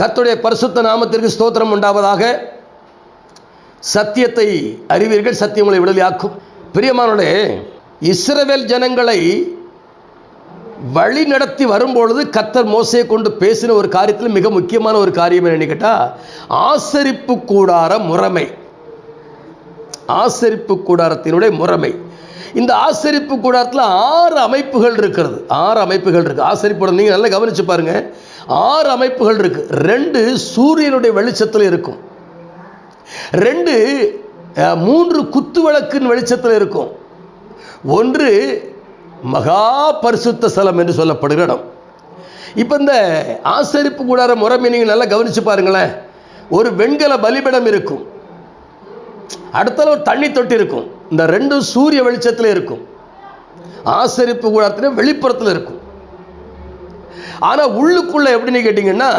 கத்துடைய பரிசுத்த நாமத்திற்கு ஸ்தோத்திரம் உண்டாவதாக. சத்தியத்தை அறிவீர்கள் சத்தியங்களை விடுதலையாக்கும். பிரியமானோடே இஸ்ரவேல் ஜனங்களை வழி நடத்தி வரும்பொழுது கத்தர் மோசையை கொண்டு பேசின ஒரு காரியத்தில் மிக முக்கியமான ஒரு காரியம் என்னன்னு கேட்டால் ஆசரிப்பு கூடார முறைமை. ஆசரிப்பு கூடாரத்தினுடைய முறைமை. இந்த ஆசரிப்பு கூடாரத்தில் ஆறு அமைப்புகள் இருக்கிறது. ஆறு அமைப்புகள் இருக்கு. ஆசரிப்பு நீங்கள் நல்லா கவனிச்சு பாருங்க. ஆறு அமைப்புகள் இருக்கு. ரெண்டு சூரியனுடைய வெளிச்சத்தில் இருக்கும். ரெண்டு மூன்று குத்து விளக்கின் வெளிச்சத்தில் இருக்கும். ஒன்று மகா பரிசுத்த ஸ்தலம் என்று சொல்லப்படுகிற இடம். இப்போ இந்த ஆசரிப்பு கூடார முறைமை நீங்கள் நல்லா கவனிச்சு பாருங்களேன். ஒரு வெண்கல பலிபீடம் இருக்கும். அடுத்தால ஒரு தண்ணி தொட்டி இருக்கும். இந்த ரெண்டும் சூரிய வெளிச்சத்தில் இருக்கும். ஆசரிப்பு கூடாரத்தில் வெளிப்புறத்தில் இருக்கும். ஆனால் உள்ளுக்குள்ள எப்படின்னு கேட்டிங்கன்னா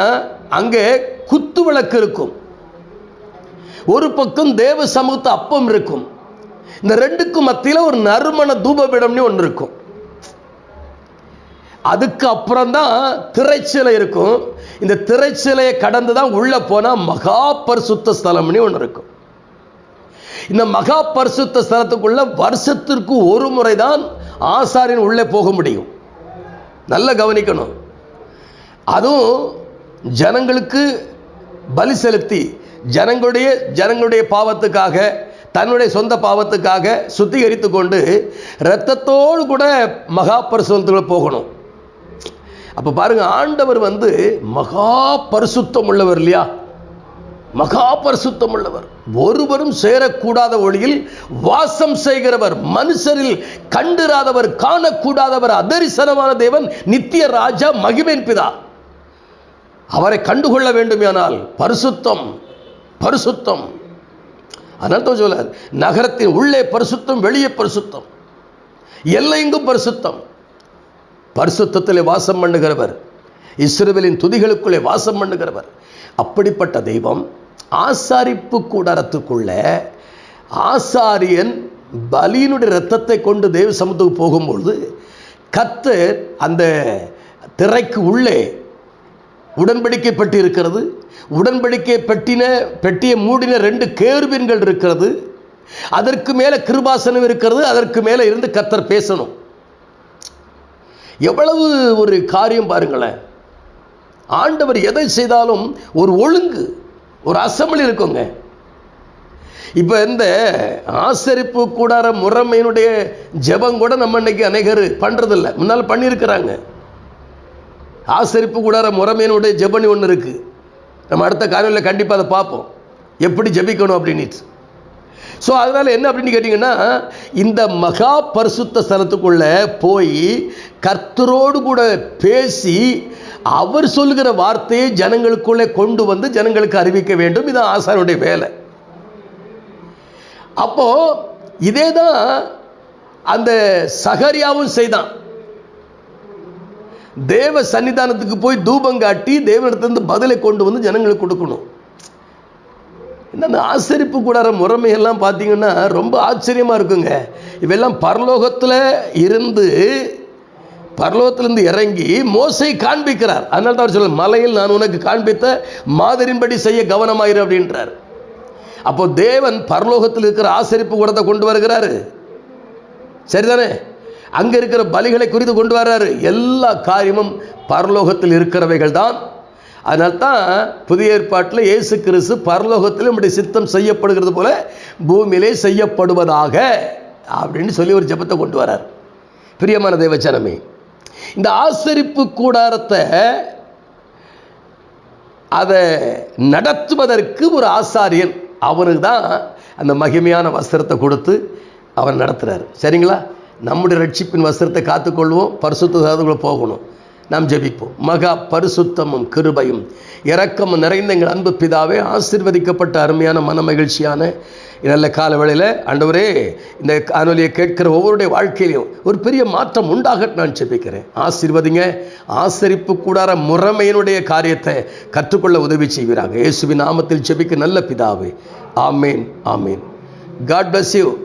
அங்கே குத்து விளக்கு இருக்கும். ஒரு பக்கம் தேவ சமூகத்து அப்பம் இருக்கும். இந்த ரெண்டுக்கும் மத்தியில் ஒரு நறுமண தூபபீடம்னு ஒன்று இருக்கும். அதுக்கு அப்புறம் தான் திரைச்சிலை இருக்கும். இந்த திரைச்சிலையை கடந்து தான் உள்ளே போனால் மகா பரிசுத்த ஸ்தலம்னு ஒன்று இருக்கும். இந்த மகா பரிசுத்த ஸ்தலத்துக்குள்ள வருஷத்திற்கு ஒரு முறை தான் ஆசாரின் உள்ளே போக முடியும். நல்லா கவனிக்கணும். அதுவும் ஜனங்களுக்கு பலி செலுத்தி ஜனங்களுடைய ஜனங்களுடைய பாவத்துக்காக தன்னுடைய சொந்த பாவத்துக்காக சுத்திகரித்து கொண்டு இரத்தத்தோடு கூட மகா பரிசுத்தத்துக்குள்ள போகணும். அப்போ பாருங்க ஆண்டவர் வந்து மகா பரிசுத்தம் உள்ளவர் இல்லையா? மகா பரிசுத்தம் உள்ளவர். ஒருவரும் சேரக்கூடாத ஒளியில் வாசம் செய்கிறவர் மனுஷரில் கண்டிராதவர் காணக்கூடாதவர் அதரிசனமான தேவன் நித்திய ராஜா மகிமேன் பிதா. அவரை கண்டுகொள்ள வேண்டுமானால் பரிசுத்தம் பரிசுத்தம். அதனால தான் சொல்ல நகரத்தின் உள்ளே பரிசுத்தம் வெளியே பரிசுத்தம். எல்லையெங்கும் பரிசுத்தம். பரிசுத்தத்திலே வாசம் பண்ணுகிறவர் இஸ்ரேலின் துதிகளுக்குள்ளே வாசம் பண்ணுகிறவர். அப்படிப்பட்ட தெய்வம் ஆசாரிப்பு கூடாரத்துக்குள்ள ஆசாரியன் பலியினுடைய இரத்தத்தை கொண்டு தேவ சமத்துக்கு போகும்பொழுது கத்து அந்த திரைக்கு உள்ளே உடன்படிக்கை பெட்டி இருக்கிறது உடன்படிக்கை பெட்டின பெட்டியை மூடின ரெண்டு கேர்வின்கள் இருக்கிறது. அதற்கு மேலே கிருபாசனம் இருக்கிறது அதற்கு மேலே இருந்து கத்தர் பேசணும். எவ்வளவு ஒரு காரியம் பாருங்களேன். ஆண்டவர் எதை செய்தாலும் ஒரு ஒழுங்கு ஒரு அசம்பிளி இருக்குங்க. இப்போ இந்த ஆசரிப்பு கூடார முறைமையினுடைய ஜெபம் கூட நம்ம இன்னைக்கு அநேகர் பண்ணுறதில்ல முன்னால் பண்ணியிருக்கிறாங்க. ஆசரிப்பு கூடார முறைமையினுடைய ஜெபனி ஒன்று இருக்குது நம்ம அடுத்த காலையில் கண்டிப்பாக அதை பார்ப்போம். எப்படி ஜெபிக்கணும் அப்படின்னுட்டு ஸோ அதனால் என்ன அப்படின்னு கேட்டிங்கன்னா இந்த மகா பரிசுத்த ஸ்தலத்துக்குள்ள போய் கர்த்தரோடு கூட பேசி அவர் சொல்லுகிற வார்த்தையை ஜனங்களுக்குள்ளே கொண்டு வந்து ஜனங்களுக்கு அறிவிக்க வேண்டும். இது ஆசானுடைய வேலை. அப்போது இதே தான் அந்த சகரியாவும் செய்தான். தேவ சன்னிதானத்துக்கு போய் தூபம் காட்டி தேவனிடத்திலிருந்து பதிலை கொண்டு வந்து ஜனங்களுக்கு கொடுக்கணும். இந்த ஆசரிப்பு கூடார முறைமையெல்லாம் பார்த்தீங்கன்னா ரொம்ப ஆச்சரியமாக இருக்குங்க. இவெல்லாம் பரலோகத்தில் இருந்து பரலோகத்திலிருந்து இறங்கி மோசை காண்பிக்கிறார். அதனால தான் அவர் சொல்ல மலையில் நான் உனக்கு காண்பித்த மாதிரின்படி செய்ய கவனமாயிரு அப்படின்றார். அப்போ தேவன் பரலோகத்தில் இருக்கிற ஆசரிப்பு கூடத்தை கொண்டு வருகிறாரு. சரிதானே? அங்க இருக்கிற பலிகளை குறித்து கொண்டு வர்றாரு. எல்லா காரியமும் பரலோகத்தில் இருக்கிறவைகள் தான். அதனால தான் புதிய ஏற்பாட்டில் இயேசு கிறிஸ்து பரலோகத்தில் நம்முடைய சித்தம் செய்யப்படுகிறது போல பூமியிலே செய்யப்படுவதாக அப்படின்னு சொல்லி ஒரு ஜெபத்தை கொண்டு வரார் பிரியமான தேவச்சனமே இந்த ஆசரிப்பு கூடாரத்தை அதை நடத்துவதற்கு ஒரு ஆசாரியன். அவனுக்கு தான் அந்த மகிமையான வஸ்திரத்தை கொடுத்து அவன் நடத்துகிறார் சரிங்களா? நம்முடைய ரட்சிப்பின் வஸ்திரத்தை காத்துக்கொள்வோம். பரிசுத்த போகணும். நாம் ஜெபிப்போம். மகா பரிசுத்தமும் கிருபையும் இரக்கமும் நிறைந்த எங்கள் அன்பு பிதாவே ஆசிர்வதிக்கப்பட்ட அருமையான மன மகிழ்ச்சியான நல்ல கால வேளையில் ஆண்டவரே இந்த காணொலியை கேட்கிற ஒவ்வொருடைய வாழ்க்கையிலையும் ஒரு பெரிய மாற்றம் உண்டாக நான் ஜெபிக்கிறேன். ஆசீர்வதிங்க ஆசரிப்பு கூடார முறைமையினுடைய காரியத்தை கற்றுக்கொள்ள உதவி செய்வீராங்க இயேசுவின் நாமத்தில் ஜெபிக்க நல்ல பிதாவே. ஆமேன் ஆமேன். God bless you